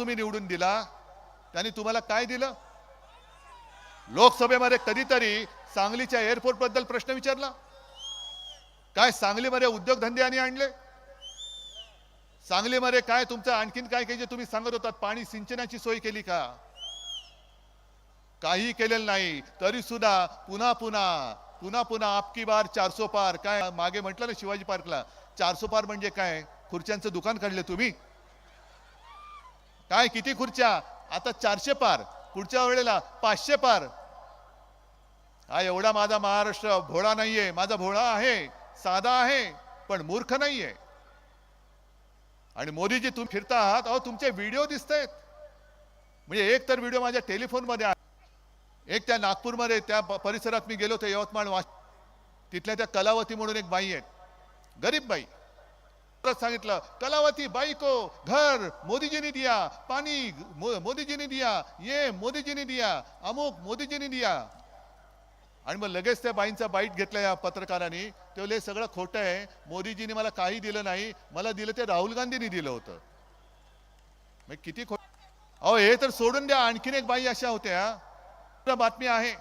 तुम्ही निवडून दिला त्यांनी तुम्हाला काय दिलं? लोकसभेमध्ये कधीतरी सांगलीच्या एअरपोर्टबद्दल प्रश्न विचारला. काय सांगलीमध्ये उद्योगधंदे आणि आणले? सांगलीमध्ये काय तुमचं आणखीन काय काही जे तुम्ही सांगत होतात पाणी सिंचनाची सोय केली का? काही केलेलं नाही तरी सुद्धा पुन्हा पुन्हा पुन्हा पुन्हा आपकी बार चारसो पार. काय मागे म्हटलं ना शिवाजी पार्कला? चारसो पार म्हणजे काय? खुर्च्यांचं दुकान काढले तुम्ही? काय किती खुर्च्या? आता चारशे पार. पुढच्या वेळेला पाचशे पार. हा एवढा माझा महाराष्ट्र भोळा नाहीये. माझा भोळा आहे साधा आहे पण मूर्ख नाहीये. आणि मोदीजी तुम्ही फिरता आहात. अहो तुमचे व्हिडिओ दिसत आहेत म्हणजे एक तर व्हिडिओ माझ्या टेलिफोनमध्ये आहे एक त्या नागपूरमध्ये त्या परिसरात मी गेलो होतो यवतमाळ वा तिथल्या त्या कलावती म्हणून एक बाई आहेत. गरीब बाई. परत सांगितलं. कलावती बाई को घर मोदीजीने दिया पाणी मो, मोदीजीने दिया ये मोदीजीने दिया अमुक मोदीजीने दिया. आणि मग लगेच त्या बाईंचा बाईट घेतला या पत्रकारांनी. ते सगळं खोटं आहे. मोदीजीने मला काही दिलं नाही. मला दिलं ते राहुल गांधींनी दिलं होतं. मग किती खोट? अहो हे तर सोडून द्या. आणखीन एक बाई अशा होत्या. बातमी आहे.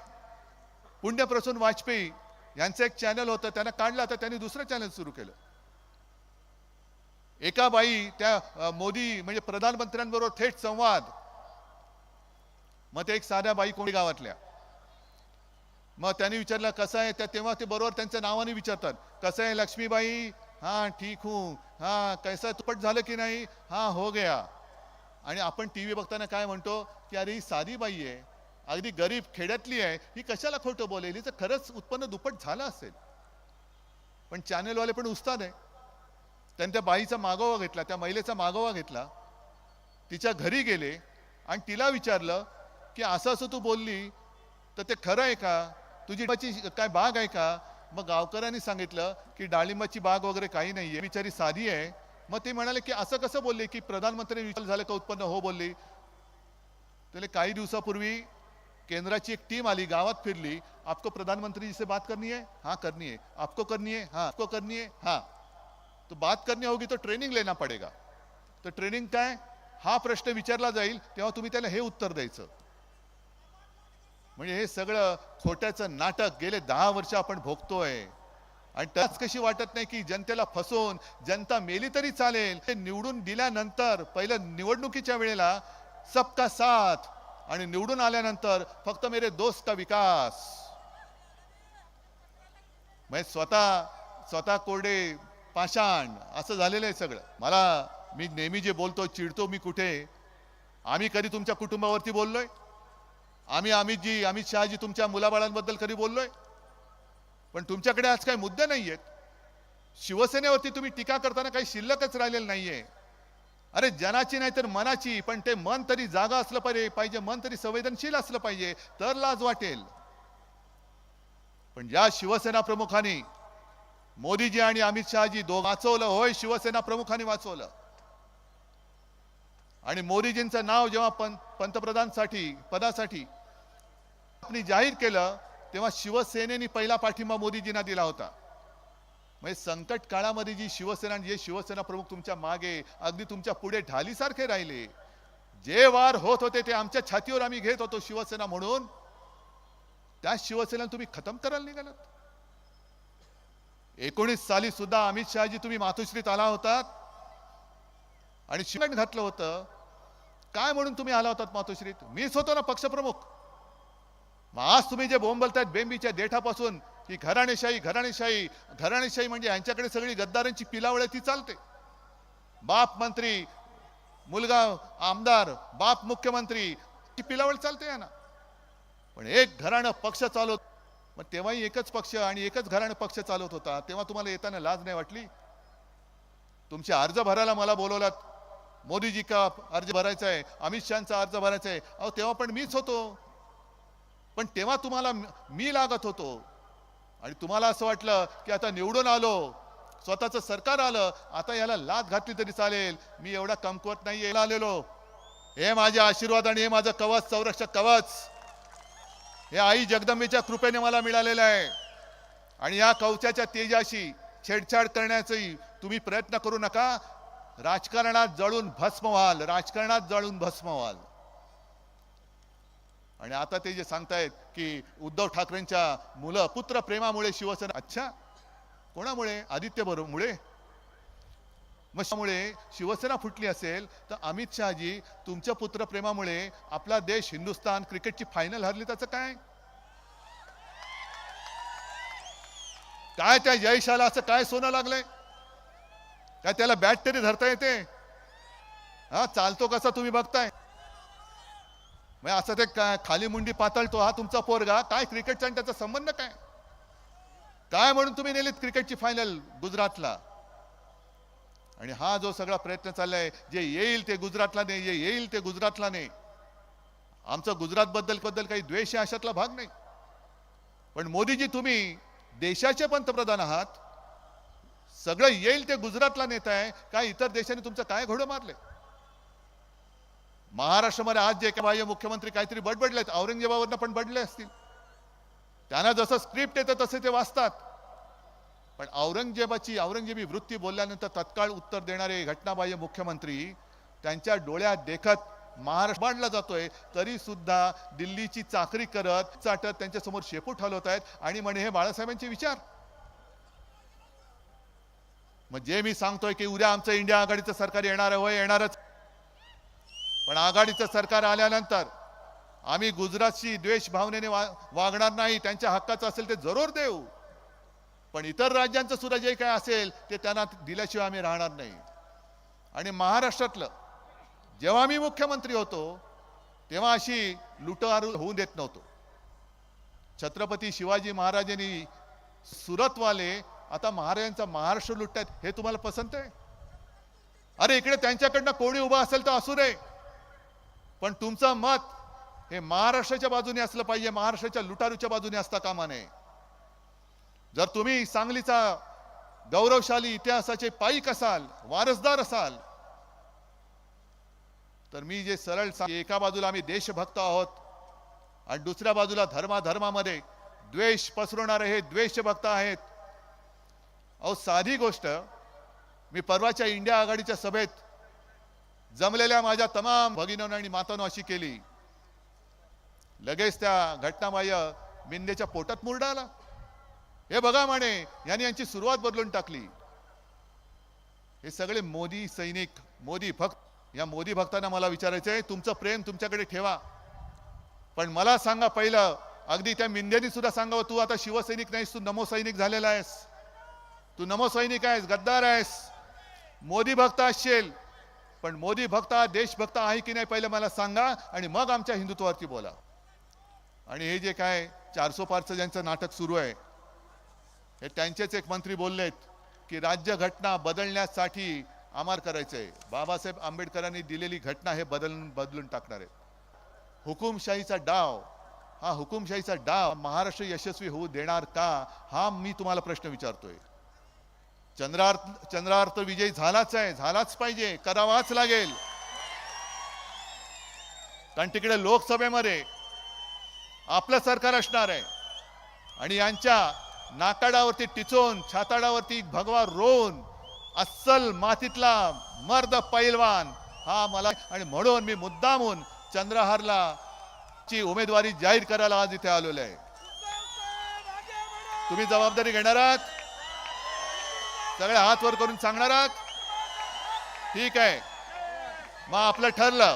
पुण्यप्रसून वाजपेयी यांचं एक चॅनल होतं. त्यांना काढलं तर त्यांनी दुसरं चॅनल सुरू केलं. एका बाई त्या मोदी म्हणजे प्रधानमंत्र्यांबरोबर थेट संवाद. मग ते एक साध्या बाई कोणी गावातल्या. मग त्यांनी विचारलं कसं आहे? त्या तेव्हा ते बरोबर त्यांच्या नावाने विचारतात. कसं आहे लक्ष्मीबाई? हा ठीक हूं. हा कैसा तुपट झालं की नाही? हा हो गया. आणि आपण टी व्ही बघताना काय म्हणतो? की अरे ही साधी बाई आहे. अगदी गरीब खेड्यातली आहे. ही कशाला खोटं बोलेल? हिचं खरंच उत्पन्न दुप्पट झालं असेल. पण चॅनेलवाले पण उस्ताद आहे. त्यांनी त्या बाईचा मागोवा घेतला त्या महिलेचा मागोवा घेतला. तिच्या घरी गेले आणि तिला विचारलं की असं असं तू बोलली तर ते खरं आहे का? तुझी काय बाग आहे का? मग गावकऱ्यांनी सांगितलं की डाळिंबाची बाग वगैरे काही नाहीये बिचारी साधी आहे. मग ते म्हणाले की असं कसं बोलले की प्रधानमंत्री विचार झालं का उत्पन्न हो बोलली? त्याला काही दिवसापूर्वी केंद्राची एक टीम आली गावात फिरली. आपको प्रधानमंत्री जी से बात करनी है हाँ करनी है आपको करनी है हाँ आपको करनी है हाँ. तो बात करनी होगी तो ट्रेनिंग लेना पडेगा। तर ट्रेनिंग काय? हा प्रश्न विचारला जाईल तेव्हा तुम्ही त्याला हे उत्तर द्यायचं. म्हणजे हे सगळं खोट्याचं नाटक गेले दहा वर्ष आपण भोगतोय. आणि त्याच कशी वाटत नाही की जनतेला फसवून जनता मेली तरी चालेल. ते निवडून दिल्यानंतर पहिलं निवडणुकीच्या वेळेला सबका साथ आणि निवडून आल्यानंतर फक्त मेरे दोस्त का विकास. म्हणजे स्वतः स्वतः कोरडे पाषाण असं झालेलं आहे सगळं. मला मी नेहमी जे बोलतो चिडतो मी कुठे? आम्ही कधी तुमच्या कुटुंबावरती बोललोय? आम्ही अमितजी अमित शहाजी तुमच्या मुलाबाळांबद्दल कधी बोललोय? पण तुमच्याकडे आज काही मुद्दे नाहीयेत. शिवसेनेवरती तुम्ही टीका करताना काही शिल्लकच राहिलेलं नाहीये. अरे जनाची नाही तर मनाची पण ते मन तरी जागा असलं पाहिजे पाहिजे मन तरी संवेदनशील असलं पाहिजे तर लाज वाटेल. पण ज्या शिवसेना प्रमुखांनी मोदीजी आणि अमित शहाजी दो वाचवलं होय शिवसेना प्रमुखांनी वाचवलं. आणि मोदीजींचं नाव जेव्हा पं पंतप्रधानसाठी पदासाठी आपण जाहीर केलं तेव्हा शिवसेनेने पहिला पाठिंबा मोदीजींना दिला होता. म्हणजे संकट काळामध्ये जी शिवसेना जे शिवसेना प्रमुख तुमच्या मागे अगदी तुमच्यापुढे ढालीसारखे राहिले. जे वार होत होते ते आमच्या छातीवर आम्ही घेत होतो शिवसेना म्हणून. त्या शिवसेनेला तुम्ही खतम करायला निघालात. एकोणीस साली सुद्धा अमित शहाजी तुम्ही मातोश्रीत आला होतात. आणि शिवण घातलं होतं. काय म्हणून तुम्ही आला होतात मातोश्रीत? मीच होतो ना पक्षप्रमुख. मग आज तुम्ही जे बोंबलतायत बेंबीच्या देठापासून की घराणेशाही घराणेशाही घराणेशाही म्हणजे यांच्याकडे सगळी गद्दारांची पिलावळ ती चालते. बाप मंत्री मुलगा आमदार बाप मुख्यमंत्री ती पिलावळ चालते ना पण एक घराणं पक्ष चालवत. मग तेव्हाही एकच पक्ष आणि एकच घराणं पक्ष चालवत होता. तेव्हा तुम्हाला येताना लाज नाही वाटली? तुमचे अर्ज भरायला मला बोलवलात. मोदीजी का अर्ज भरायचा आहे अमित शहाचा अर्ज भरायचा आहे अहो तेव्हा पण मीच होतो. पण तेव्हा तुम्हाला मी- लागत होतो. आणि तुम्हाला असं वाटलं की आता निवडून आलो. स्वतःचं सरकार आलं. आता याला लाद घातली तरी चालेल. मी एवढा कमकुवत नाही यायला आलेलो. हे माझे आशीर्वाद आणि हे माझं कवच संरक्षक कवच. हे आई जगदंबेच्या कृपेने मला मिळालेलं आहे. आणि या कवचाच्या तेजाशी छेडछाड करण्याचाही तुम्ही प्रयत्न करू नका. राजकारणात जळून भस्म व्हाल राजकारणात जळून भस्म व्हाल. आणि आता ते जे सांगतायत की उद्धव ठाकरेंच्या मुलं पुत्र प्रेमामुळे शिवसेना अच्छा कोणामुळे? आदित्य बरोमुळे मग त्यामुळे शिवसेना फुटली असेल तर अमित शहाजी तुमच्या पुत्रप्रेमामुळे आपला देश हिंदुस्थान क्रिकेटची फायनल हरली त्याचं काय? काय त्या जयशाला असं काय सोनं लागलंय? काय त्याला बॅट तरी धरता येते? हा चालतो कसा तुम्ही बघताय? मग असं ते खाली मुंडी पातळतो हा तुमचा पोरगा काय क्रिकेटचा आणि त्याचा संबंध काय? काय म्हणून तुम्ही नेलीत क्रिकेटची फायनल गुजरातला? आणि हा जो सगळा प्रयत्न चाललाय जे येईल ते गुजरातला नाही जे येईल ते गुजरातला नाही आमचं गुजरात बद्दल बद्दल काही द्वेष अशातला भाग नाही. पण मोदीजी तुम्ही देशाचे पंतप्रधान आहात. सगळं येईल ते गुजरातला नेत आहे. काय इतर देशांनी तुमचं काय घोडं मारले महाराष्ट्रामध्ये आज जे काही बाह्य मुख्यमंत्री काहीतरी बडबडलेत औरंगजेबावरनं पण बडले असतील. त्यांना जसं स्क्रिप्ट येतं तसे ते वाचतात. पण औरंगजेबाची औरंगजेबी वृत्ती बोलल्यानंतर तत्काळ उत्तर देणारे घटनाबाह्य मुख्यमंत्री त्यांच्या डोळ्यात देखत महाराष्ट्र मांडला जातोय. तरी सुद्धा दिल्लीची चाकरी करत चाटत त्यांच्यासमोर शेपूट हलवत आहेत. आणि म्हणे हे बाळासाहेबांचे विचार. मग जे मी सांगतोय की उद्या आमचं इंडिया आघाडीचं सरकार येणार आहे होय येणारच. पण आघाडीचं सरकार आल्यानंतर आम्ही गुजरातशी द्वेष भावनेने वा वागणार नाही. त्यांच्या हक्काचं असेल ते जरूर देऊ. पण इतर राज्यांचं सुद्धा जे काय असेल ते त्यांना दिल्याशिवाय आम्ही राहणार नाही. आणि महाराष्ट्रातलं जेव्हा मी मुख्यमंत्री होतो तेव्हा अशी लुटारू होऊन देत नव्हतो. छत्रपती शिवाजी महाराजांनी सुरतवाले आता महाराजांचा महाराष्ट्र लुटतात हे तुम्हाला पसंत आहे? अरे इकडे त्यांच्याकडनं कोणी उभा असेल तर असू नये पण तुमचं मत हे महाराष्ट्राच्या बाजूने असलं पाहिजे महाराष्ट्राच्या लुटारूच्या बाजूने असता कामा नये. जर तुम्ही सांगलीचा गौरवशाली इतिहासाचे पायीक असाल वारसदार असाल तर मी जे सरळ सांग एका बाजूला आम्ही देशभक्त आहोत आणि दुसऱ्या बाजूला धर्माधर्मामध्ये द्वेष पसरवणारे हे द्वेषभक्त आहेत. अहो साधी गोष्ट मी परवाच्या इंडिया आघाडीच्या सभेत जमलेल्या माझ्या तमाम भगिनींनो आणि मातांनो अशी केली. लगेच त्या घटनाबाह्य मिंदेच्या पोटात मुरडा आला हे बघा माने यांनी यांची सुरुवात बदलून टाकली. हे सगळे मोदी सैनिक मोदी भक्त या मोदी भक्तांना मला विचारायचं आहे तुमचं प्रेम तुमच्याकडे ठेवा. पण मला सांगा पहिलं अगदी त्या मिंद्यानी सुद्धा सांगावं तू आता शिवसैनिक नाहीस तू नमो सैनिक झालेला आहेस. तू नमो सैनिक आहेस गद्दार आहेस. मोदी भक्त असशील पण मोदी भक्त देशभक्त आहे की नाही पहिलं मला सांगा आणि मग आमच्या हिंदुत्वावरती बोला. आणि हे जे काय चारसो पारचं ज्यांचं नाटक सुरू आहे हे त्यांचेच एक मंत्री बोललेत की राज्य घटना बदलण्यासाठी आमार करायचंय. बाबासाहेब आंबेडकरांनी दिलेली घटना हे बदलून बदलून टाकणार आहे हुकुमशाहीचा डाव हा हुकुमशाहीचा डाव महाराष्ट्र यशस्वी होऊ देणार का हा मी तुम्हाला प्रश्न विचारतोय. चंद्रार्थ चंद्रार्थ विजय झालाच आहे झालाच पाहिजे करावाच लागेल. कारण तिकडे लोकसभेमध्ये आपलं सरकार असणार आहे. आणि यांच्या नाकाडावरती टिचून छाताडावरती भगवा रोवून अस्सल मातीतला मर्द पैलवान हा मला आणि म्हणून मी मुद्दामून चंद्रहारला ची उमेदवारी जाहीर करायला आज इथे आलेलो आहे. तुम्ही जबाबदारी घेणार आहात? सगळे हात वर करून सांगणार आहात? ठीक आहे. मग आपलं ठरलं.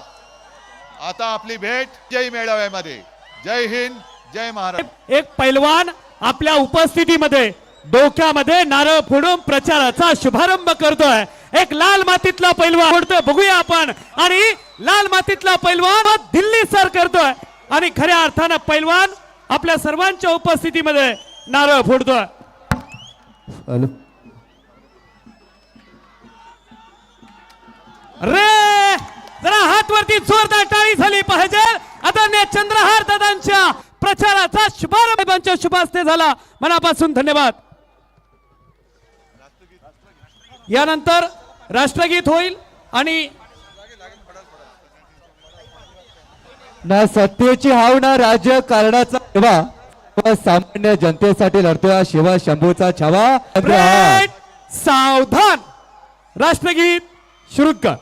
आता आपली भेट जय मेळाव्यामध्ये. जय हिंद जय महाराज एक पैलवान आपल्या उपस्थितीमध्ये डोक्यामध्ये नारळ फोडून प्रचाराचा शुभारंभ करतोय. एक लाल मातीतला पैलवान फोडतोय बघूया आपण. आणि लाल मातीतला पैलवान दिल्ली सर करतोय. आणि खऱ्या अर्थानं पैलवान आपल्या सर्वांच्या उपस्थितीमध्ये नारळ फोडतोय. रे! जरा हात वरती जोरदार टाळी झाली पाहिजे. आदरणीय चंद्रहार दादांच्या प्रचाराचा शुभारंभ शुभ हस्ते झाला. मनापासून धन्यवाद. यानंतर राष्ट्रगीत होईल आणि ना सत्तेची हाव ना राजकारणाचा सेवा. व सामान्य जनतेसाठी लढतोय हा शिवा शंभूचा छावा. सावधान. राष्ट्रगीत शुरू कर.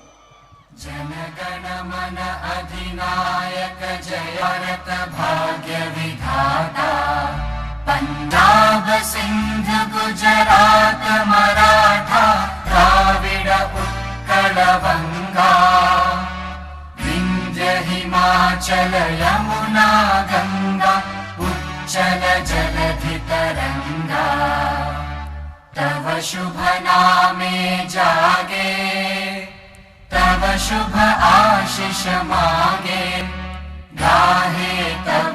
पञ्जाब सिन्ध गुजरात मराठा द्राविड उत्कल बङ्गा विन्ध्य हिमाचल यमुना गङ्गा उच्चल जलधि तरङ्गा तव शुभ नामे जागे तव शुभ आशिष मागे। गाहे तव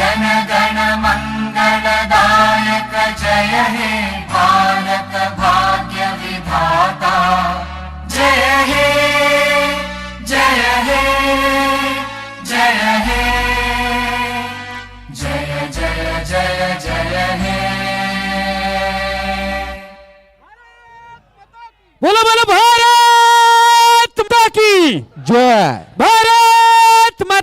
जन गण मङ्गलदायक जय हे भारत भाग्य विधाता। जय हे जय हे जय हे। जय जय जय जय हे। बोला बोला भारत की जय। भारत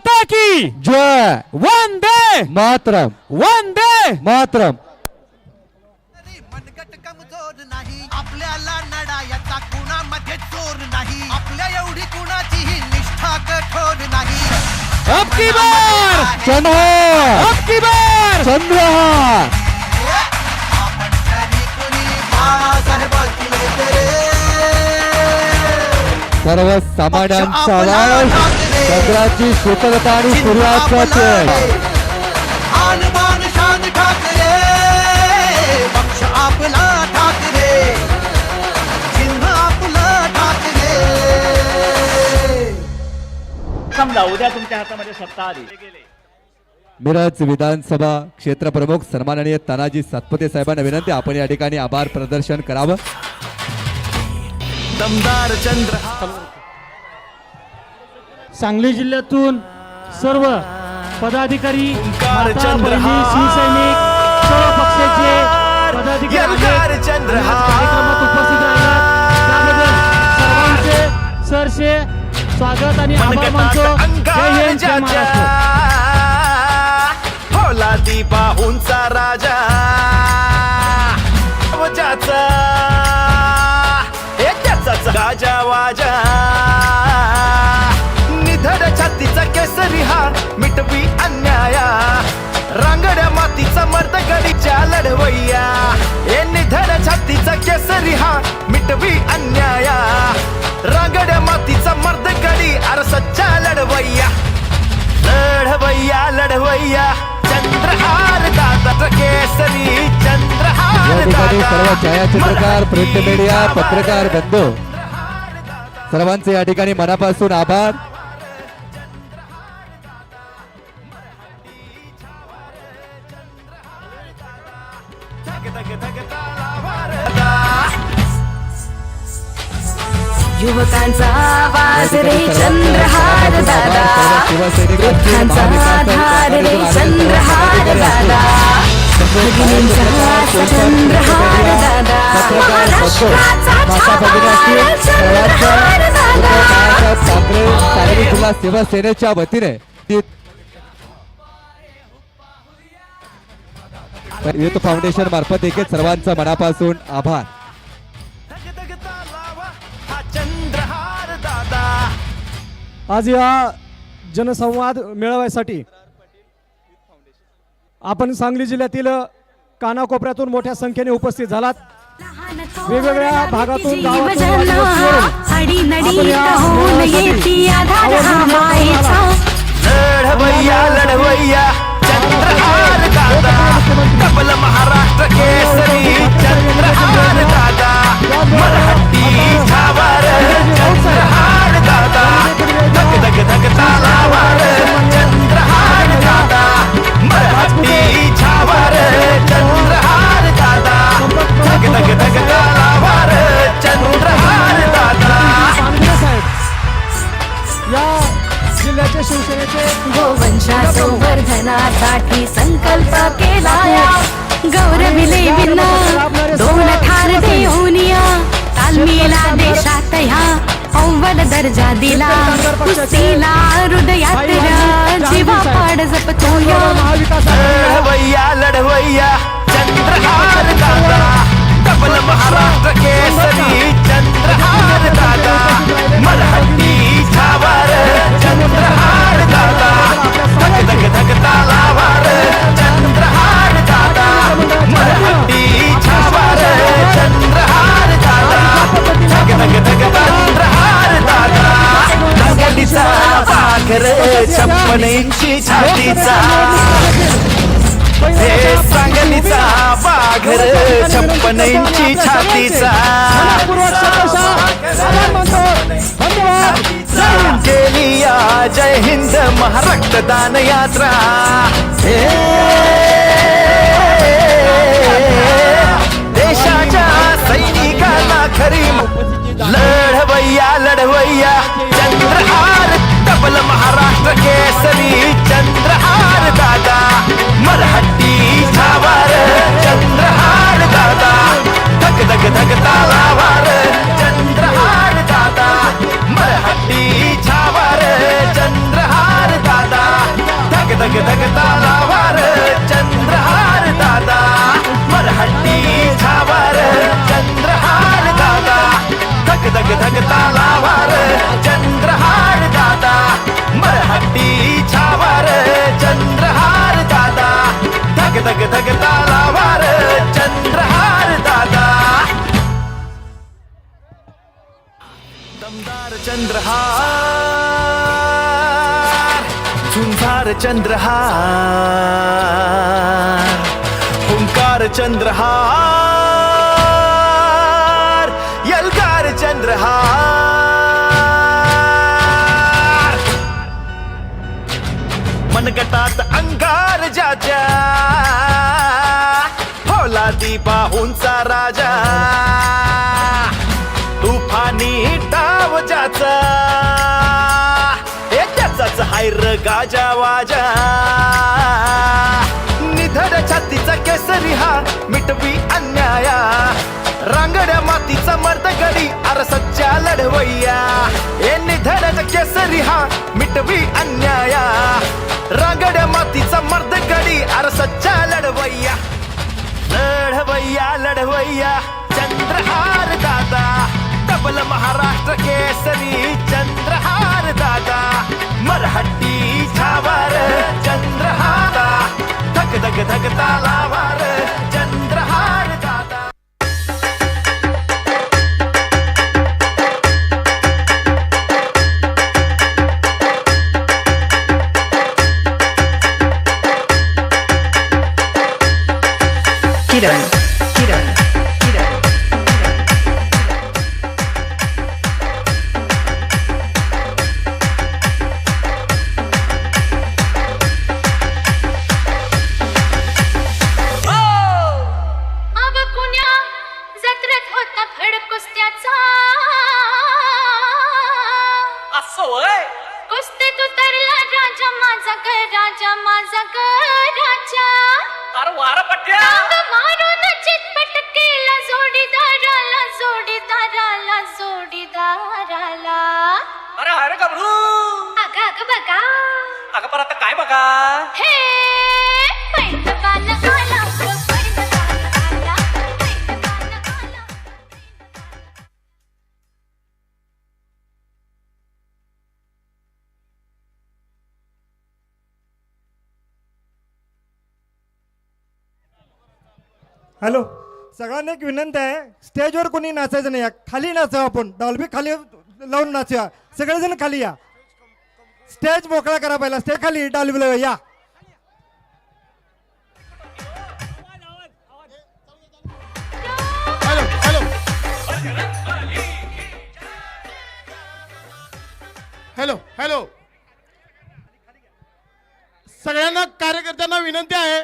माता की जय वंदे मातरम वंदे मातरम मनगट कमजोर नाही आपल्याला लढायचा कुणामध्ये चोर नाही आपल्या एवढी कुणाचीही निष्ठा कठोर नाही अब की बार. चंद्रहार. अब की बार. चंद्रहार. आपण तरी कुणी बाळासाहेबांची नेते सर्व सामान्यांचा आवाज चंद्राची शीतलता आणि ठाकरे. समजा उद्या तुमच्या हातामध्ये सत्ता आली. मिरज विधानसभा क्षेत्र प्रमुख सन्माननीय तानाजी सातपुते साहेबांना विनंती आपण या ठिकाणी आभार प्रदर्शन करावं. दमदार चंद्र. सांगली जिल्ह्यातून सर्व पदाधिकारी शिवसैनिक सर्व पक्षाचे पदाधिकारी आले आणि आज कार्यक्रमात उपस्थित राहिल्यात त्याबद्दल सर्वांचे सरसे स्वागत आणि आभार मानतो. जय हिंद जय महाराष्ट्र. होला दीपा उंचा राजा गाजा वाजा. निधड छातीचा केसरी हा मिटवी अन्याया. रांगड्या मातीचा मर्द गडीच्या लढवय्या. हे निधड छातीचा केसरी हा मिटवी अन्याया. रांगड्या मातीचा मर्द गडी अर सच्चा लढवय्या. लढवय्या लढवय्या. चंद्रहार दादा केसरी चंद्रहार दादा. छायाचित्रकार प्रिंट मीडिया. पत्रकार बंधू. सर्वांचे या ठिकाणी मनापासून आभार. युवकांचा आवाज रे चंद्रहार दादा. वृद्धांचा आधार रे चंद्रहार दादा. भगिनींचा चंद्रहार दादा. महाराष्ट्राचा शिवसेनेच्या वतीने युथ फाउंडेशन मार्फत देखील सर्वांचा मनापासून आभार. आज या जनसंवाद मेळाव्यासाठी आपण सांगली जिल्ह्यातील कानाकोपऱ्यातून मोठ्या संख्येने उपस्थित झालात. वेगवेगळ्या भागातून महाराष्ट्र केसरी चंद्रहार दादा मराठी महारक्तदान यात्रा। हे देशाच्या सैनिकांना खरी लढवय्या लढवय्या। चंद्रहार डबल महाराष्ट्र केसरी। यलगार चंद्रहार यलगार चंद्रहार. मनगटात अंगार ज्याच्या होला दीपाहूनचा राजा. तुफानी डाव ज्याचा हे त्याचाच हायर गाजा वाजा. निधड छातीचा केसरी हा मिटवी अन्याया. रांगड्या मातीचा मर्द गडी अर सच्चा लढवय्या. ए निधड्याचा केसरी हा मिटवी अन्याया. रांगड्या मातीचा मर्द गडी अर सच्चा लढवय्या. लढवय्या लढवय्या. चंद्रहार दादा. तबल महाराष्ट्र केसरी चंद्रहार दादा. मरहट्टी छावार चंद्र धग धक धक तालावार चंद्रहार दादा किरण वय कुस्ती तू तरला राजा माझा ग राजा माझा ग राजा. अरे वारा पट्ट्या. मारून चितपट केला जोडीदाराला जोडीदाराला जोडीदाराला. अरे अरे गबरू अग अग बघा. अगं पण आता काय बघा? हे हॅलो सगळ्यांना एक विनंती आहे. स्टेजवर कोणी नाचायचं नाही. या खाली नाचा आपण. डॉल्बी खाली लावून नाचूया सगळेजण खाली या. स्टेज मोकळा करा पहिला. स्टेज खाली. डॉल्बी लावूया या. Hello hello hello hello. सगळ्यांना कार्यकर्त्यांना विनंती आहे.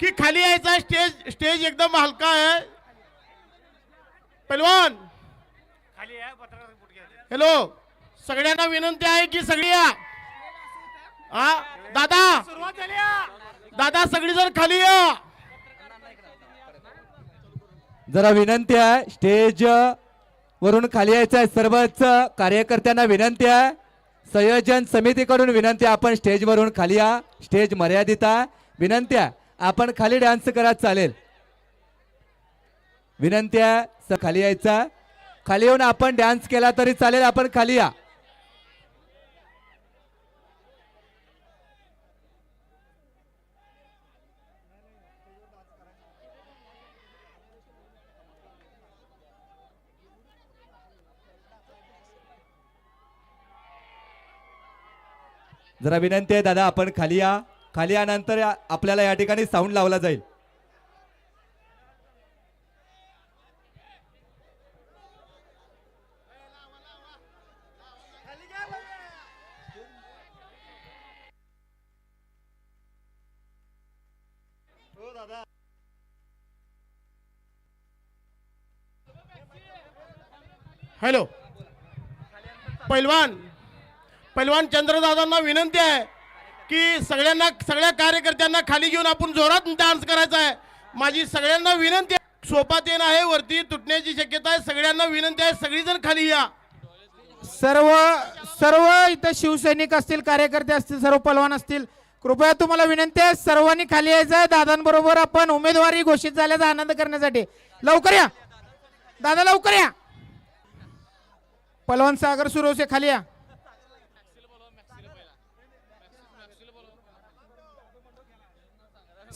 की खाली यायचा स्टेज स्टेज एकदम हलका आहे. पैलवान हॅलो सगळ्यांना विनंती आहे की सगळी या. हा? दादा. दादा सगळी जण खाली या. जरा विनंती आहे स्टेज वरून खाली यायचं आहे सर्वच कार्यकर्त्यांना विनंती आहे. संयोजन समितीकडून विनंती आपण स्टेजवरून खाली या. स्टेज मर्यादित आहे. विनंती आहे आपण खाली डान्स करा चालेल. विनंती आहे खाली यायचा. खाली येऊन आपण डान्स केला तरी चालेल आपण खाली या. जरा विनंती आहे दादा आपण खाली या. खाली यानंतर आपल्याला या ठिकाणी साऊंड लावला जाईल. हॅलो. पैलवान. पैलवान चंद्रदादांना विनंती आहे. की सगळ्यांना सगळ्या कार्यकर्त्यांना खाली घेऊन आपण जोरात डान्स करायचा आहे. माझी सगळ्यांना विनंती आहे. सोपात येणं आहे वरती तुटण्याची शक्यता आहे. सगळ्यांना विनंती आहे सगळीजण खाली या. सर्व सर्व इथं शिवसैनिक असतील कार्यकर्ते असतील सर्व पलवान असतील कृपया तुम्हाला विनंती आहे सर्वांनी खाली यायचं आहे. दादांबरोबर आपण उमेदवारी घोषित झाल्याचा आनंद करण्यासाठी. लवकर या. दादा लवकर या. पलवान सागर सुरोसे खाली या.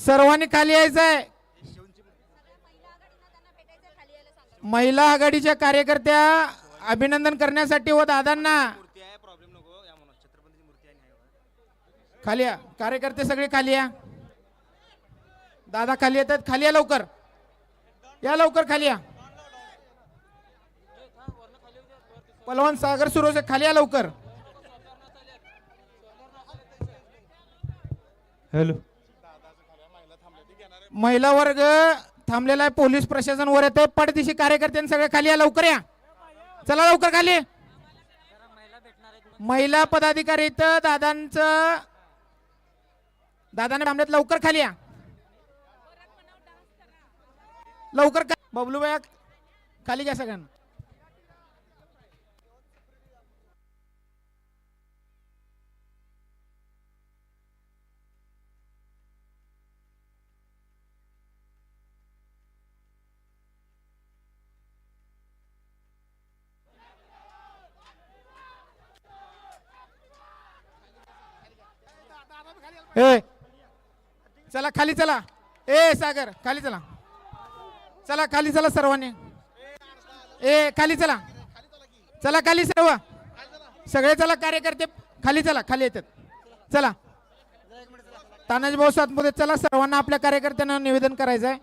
सर्वांनी खाली यायचं आहे महिला आघाडीच्या कार्यकर्त्या अभिनंदन करण्यासाठी व दादांना. खाली या. कार्यकर्ते सगळे खाली या. दादा खाली येतात. खाली या लवकर. या लवकर खाली या. पलवान सागर सुरोसे खाली या लवकर. हॅलो. महिला वर्ग थांबलेला आहे पोलीस प्रशासन वर येत आहे पडदिशी कार्यकर्त्यांनी सगळे खाली या लवकर या. चला लवकर खाली. महिला पदाधिकारी इथं दादांचं दादाने थांबल्यात लवकर खाली या. लवकर बबलू बाया खाली घ्या सगळ्यांना. ए चला खाली चला. ए सागर खाली चला. चला खाली चला सर्वांनी. ए खाली चला. चला खाली सर्व. सगळे चला कार्यकर्ते खाली चला खाली येतात. चला. तानाजी भाऊ सातमध्ये चला सर्वांना आपल्या कार्यकर्त्यांना निवेदन करायचं आहे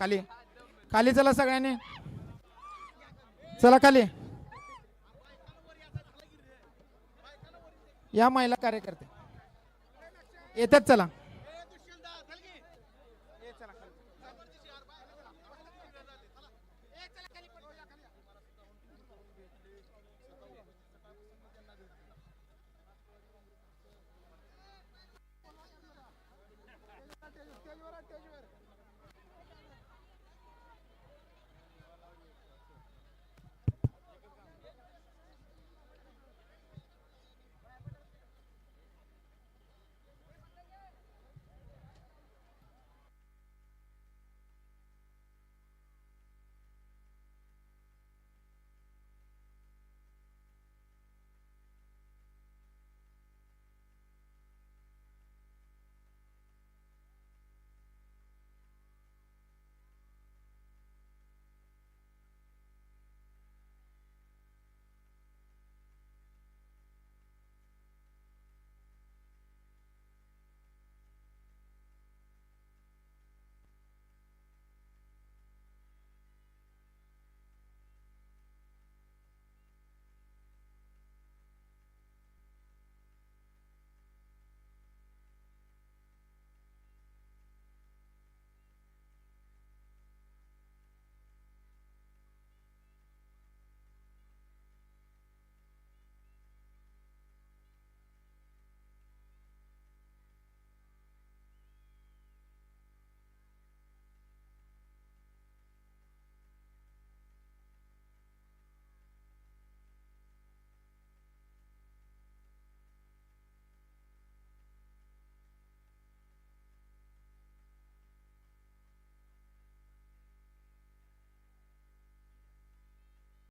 खाली. खाली चला सगळ्यांनी. चला खाली. या महिला कार्यकर्ते. येतात चला.